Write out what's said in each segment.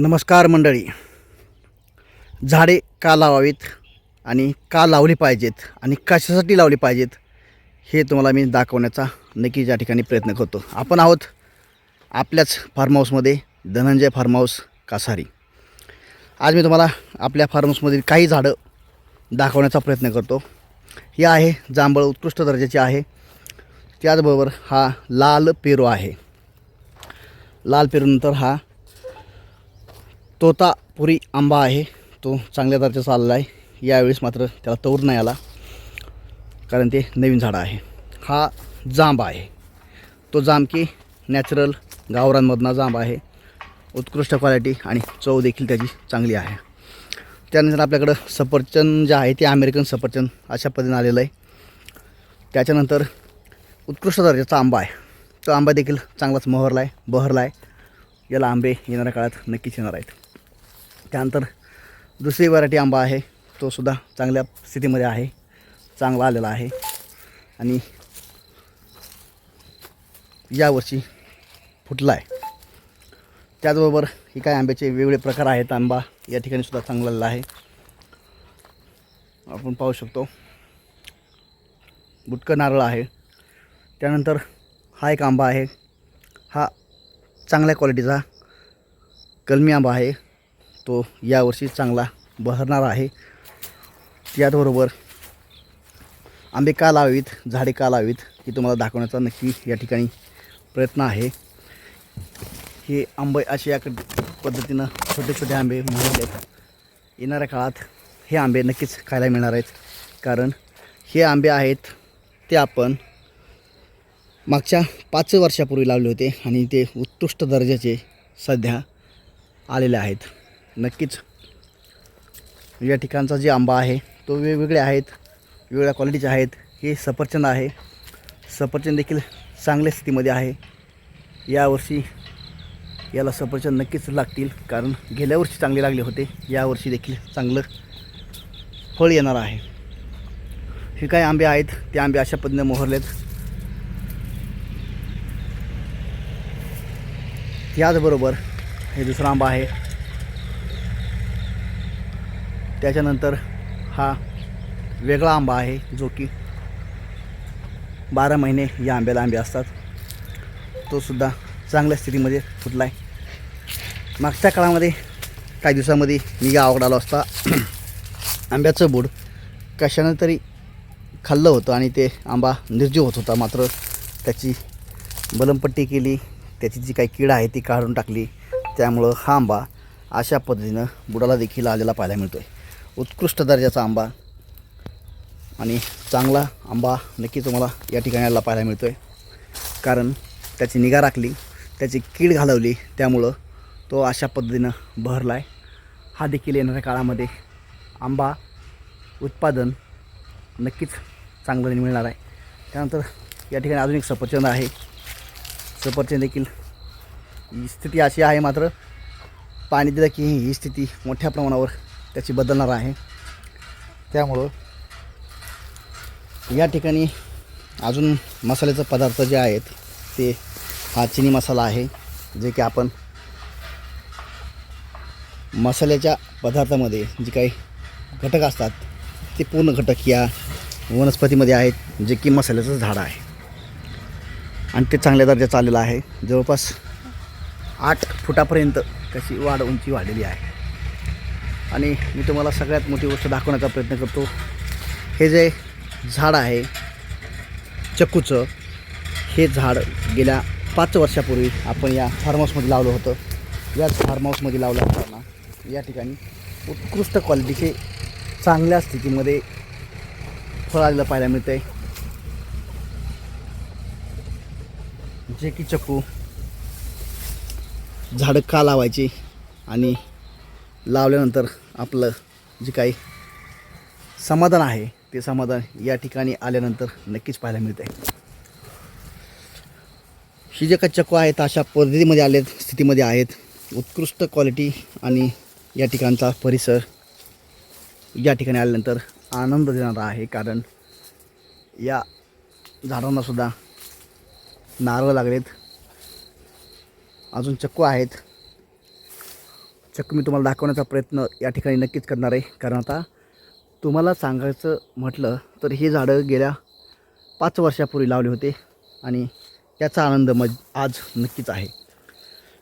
नमस्कार मंडळी. झाडे का लावावीत आणि का लावली पाहिजेत आणि कशासाठी लावली पाहिजेत हे तुम्हाला मी दाखवण्याचा नक्की या ठिकाणी प्रयत्न करतो. आपण आहोत आपल्याच फार्म हाऊसमध्ये धनंजय फार्म हाऊस कासारी. आज मी तुम्हाला आपल्या फार्म हाऊसमधील काही झाडं दाखवण्याचा प्रयत्न करतो. हे आहे जांभळ उत्कृष्ट दर्जाची आहे. त्याचबरोबर हा लाल पेरू आहे. लाल पेरूनंतर हा तोतापुरी आंबा आहे. तो चांगल्या दर्जाचा आलेला आहे यावेळेस मात्र त्याला तौर नाही आला. कारण ते नवीन झाडं आहे. हा जांब आहे. तो जांब की नॅचरल गावरांमधना जांब आहे. उत्कृष्ट क्वालिटी आणि चव देखील त्याची चांगली आहे. त्यानंतर आपल्याकडं सफरचंद जे आहे ते अमेरिकन सफरचंद अशा पद्धतीने आलेलं आहे. त्याच्यानंतर उत्कृष्ट दर्जाचा आंबा आहे. तो आंबा देखील चांगलाच मोहरला आहे बहरला आहे याला आंबे येणाऱ्या काळात नक्कीच येणार आहेत. त्यानंतर दुसरी व्हरायटी आंबा आहे. तो सुद्धा चांगल्या स्थितीमध्ये आहे. चांगला आलेला आहे. आणि यावर्षी फुटला आहे त्याचबरोबर ही काय आंब्याचे वेगवेगळे प्रकार आहेत. आंबा या ठिकाणी सुद्धा चांगला आहे. आपण पाहू शकतो. बुटकं नारळ आहे. त्यानंतर हा एक आंबा आहे. हा चांगल्या क्वालिटीचा कलमी आंबा आहे. तो यावर्षी चांगला बहरणार आहे. त्याचबरोबर आंबे का लावीत झाडे का लावीत हे तुम्हाला दाखवण्याचा नक्की या ठिकाणी प्रयत्न आहे. हे आंबे असे या पद्धतीनं छोटे छोटे आंबे मिळाले आहेत येणाऱ्या काळात हे आंबे नक्कीच खायला मिळणार आहेत. कारण हे आंबे आहेत ते आपण मागच्या पाच वर्षापूर्वी लावले होते आणि ते उत्कृष्ट दर्जाचे सध्या आलेले आहेत. नक्कीच. या ठिकाणचा जे आंबा आहे तो वेगवेगळे आहेत वेगवेगळ्या क्वालिटीचे आहेत. हे सफरचंद आहे. सफरचंद देखील चांगल्या स्थितीमध्ये आहे. यावर्षी याला सफरचंद नक्कीच लागतील कारण गेल्या वर्षी चांगले लागले होते. यावर्षी देखील चांगलं फळ येणार आहे. हे काही आंबे आहेत? ते आंबे अशा पद्धतीने मोहरलेत. याचबरोबर हे दुसरा आंबा आहे. त्याच्यानंतर हा वेगळा आंबा आहे जो की बारा महिने या आंब्याला आंबे असतात. तो सुद्धा चांगल्या स्थितीमध्ये फुटला आहे मागच्या काळामध्ये काही दिवसामध्ये मी गावाकडे आलो असता आंब्याचं बूड कशानं तरी खाल्लं होतं आणि ते आंबा निर्जीव होत होता. मात्र त्याची बलमपट्टी केली त्याची जी काही कीड आहे ती काढून टाकली. त्यामुळं हा आंबा अशा पद्धतीनं बुडाला देखील आलेला पाहायला मिळतो आहे उत्कृष्ट दर्जाचा आंबा आणि चांगला आंबा नक्की तुम्हाला या ठिकाणी आला पाहायला मिळतो आहे कारण त्याची निगा राखली त्याची कीड घालवली त्यामुळं तो अशा पद्धतीनं बहरला आहे हा देखील येणाऱ्या काळामध्ये आंबा उत्पादन नक्कीच चांगलं मिळणार आहे. त्यानंतर या ठिकाणी अजून एक सफरचंद आहे. सफरचंद देखील ही स्थिती अशी आहे मात्र पाणी दिलं की ही स्थिती मोठ्या प्रमाणावर त्याची बदलणार आहे. त्यामुळं या ठिकाणी अजून मसाल्याचे पदार्थ जे आहेत ते हा चिनी मसाला आहे जे की आपण मसाल्याच्या पदार्थामध्ये जे काही घटक असतात ते पूर्ण घटक या वनस्पतीमध्ये आहेत जे की मसाल्याचं झाड आहे. आणि ते चांगल्या दर्जाचं आलेलं आहे. जवळपास आठ फुटापर्यंत त्याची वाढ उंची वाढलेली आहे. आणि मी तुम्हाला सगळ्यात मोठी गोष्ट दाखवण्याचा प्रयत्न करतो. हे जे झाड आहे चक्कूचं हे झाड गेल्या पाच वर्षापूर्वी आपण या फार्म हाऊसमध्ये लावलं होतं. याच फार्म हाऊसमध्ये लावलं असताना या ठिकाणी उत्कृष्ट क्वालिटीचे चांगल्या स्थितीमध्ये फळ आलेलं पाहायला मिळतं आहे जे की चक्कू झाडं का लावायची आणि लावल्यानंतर आपलं जे काही समाधान आहे ते समाधान या ठिकाणी आल्यानंतर नक्कीच पाहायला मिळतं आहे ही जे काही चक्कू आहेत अशा पद्धतीमध्ये आले स्थितीमध्ये आहेत. उत्कृष्ट क्वालिटी आणि या ठिकाणचा परिसर या ठिकाणी आल्यानंतर आनंद देणारा आहे कारण या झाडांनासुद्धा नारळ लागलेत. अजून चक्कू आहेत. चक्क मी तुम्हाला दाखवण्याचा प्रयत्न या ठिकाणी नक्कीच करणार आहे. कारण आता तुम्हाला सांगायचं म्हटलं तर हे झाडं गेल्या पाच वर्षापूर्वी लावले होते आणि याचा आनंद मज आज नक्कीच आहे.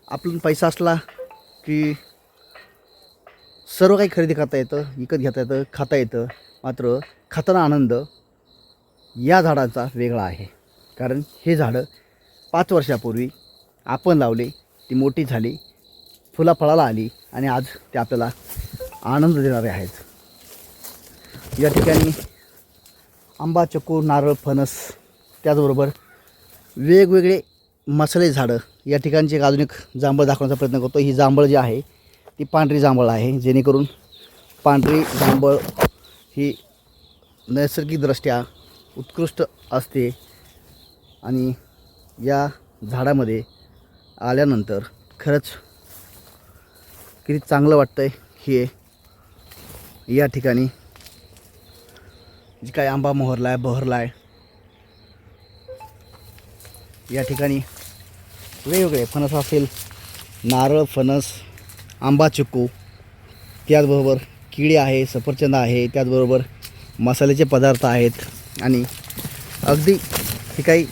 आपण पैसा असला की सर्व काही खरेदी करता येतं विकत घेता येतं खाता येतं. मात्र खाताना आनंद या झाडांचा वेगळा आहे. कारण हे झाडं पाच वर्षापूर्वी आपण लावले ती मोठी झाली फुला फळाला आली आणि आज ते आपल्याला आनंद देणारे आहेत. या ठिकाणी आंबा चकू नारळ फणस त्याचबरोबर वेगवेगळे मसाले झाडं या ठिकाणची एक अजून एक जांभळ दाखवण्याचा प्रयत्न करतो. ही जांभळ जी आहे ती पांढरी जांभळ आहे जेणेकरून पांढरी जांभळ ही नैसर्गिकदृष्ट्या उत्कृष्ट असते आणि या झाडामध्ये आल्यानंतर खरंच किती चांगलं वाटतं आहे हे या ठिकाणी. जी काय आंबा मोहरला आहे बहरला आहे. या ठिकाणी वेगवेगळे फणस असेल नारळ फणस आंबा चिक्कू. त्याचबरोबर किडी आहे सफरचंद आहे त्याचबरोबर मसाल्याचे पदार्थ आहेत. आणि अगदी हे काही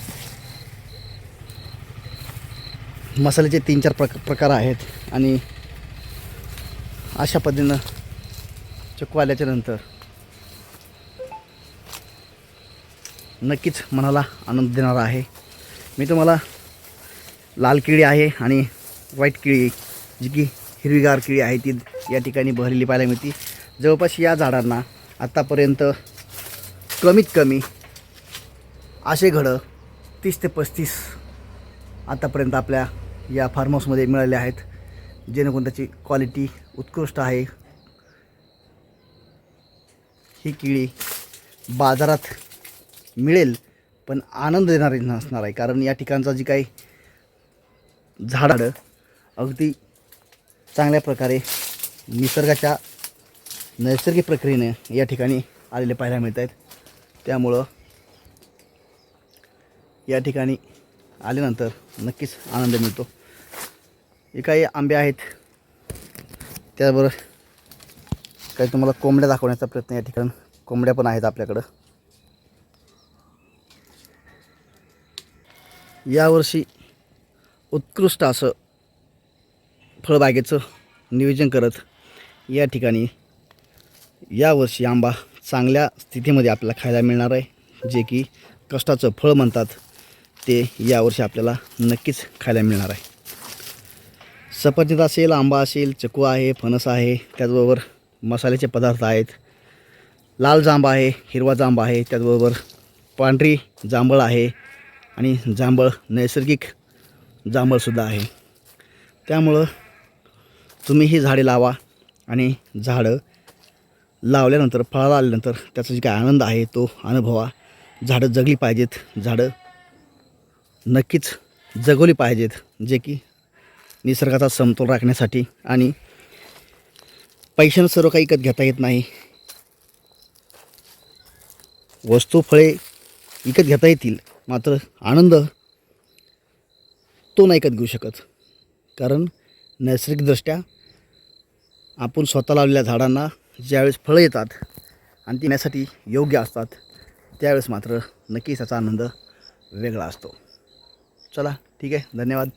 मसाल्याचे तीन चार प्रक प्रकार आहेत. आणि अशा पद्धतीनं चक्कू आल्याच्यानंतर नक्कीच मनाला आनंद देणारा आहे. मी तुम्हाला लाल केळी आहे आणि व्हाईट केळी जी की हिरवीगार केळी आहे ती या ठिकाणी बहरलेली पाहायला मिळते. जवळपास या झाडांना आत्तापर्यंत कमीत कमी असे घडं तीस ते पस्तीस आत्तापर्यंत आपल्या या फार्म हाऊसमध्ये मिळाले आहेत. जेणेकरून त्याची क्वालिटी उत्कृष्ट आहे. ही केळी बाजारात मिळेल पण आनंद देणारी नसणार आहे. कारण या ठिकाणचा जी काही झाडं अगदी चांगल्या प्रकारे निसर्गाच्या नैसर्गिक प्रक्रियेने या ठिकाणी आलेले पाहायला मिळत आहेत. त्यामुळं या ठिकाणी आल्यानंतर नक्कीच आनंद मिळतो. हे काही आंबे आहेत. त्याबरोबर काही तुम्हाला कोंबड्या दाखवण्याचा प्रयत्न या ठिकाणी. कोंबड्या पण आहेत आपल्याकडं. यावर्षी उत्कृष्ट असं फळबागेचं नियोजन करत या ठिकाणी यावर्षी आंबा चांगल्या स्थितीमध्ये आपल्याला खायला मिळणार आहे. जे की कष्टाचं फळ म्हणतात ते यावर्षी आपल्याला नक्कीच खायला मिळणार आहे. सफरचंद असेल आंबा असेल चकू आहे फणस आहे त्याचबरोबर मसाल्याचे पदार्थ आहेत. लाल जांब आहे हिरवा जांब आहे त्याचबरोबर पांढरी जांभळ आहे आणि जांभळ नैसर्गिक जांभळसुद्धा आहे. त्यामुळं तुम्ही ही झाडे लावा आणि झाडं लावल्यानंतर फळाला आल्यानंतर त्याचा जे काय आनंद आहे तो अनुभवा. झाडं जगली पाहिजेत झाडं नक्कीच जगवली पाहिजेत जे की निसर्गाचा समतोल राखण्यासाठी आणि पैशानं सर्व काही विकत घेता येत नाही. वस्तू फळे विकत घेता येतील मात्र आनंद तो नाही विकत घेऊ शकत. कारण नैसर्गिकदृष्ट्या आपण स्वतः लावलेल्या झाडांना ज्यावेळेस फळं येतात आणि ती येण्यासाठी योग्य असतात त्यावेळेस मात्र नक्कीच त्याचा आनंद वेगळा असतो. चला ठीक आहे धन्यवाद.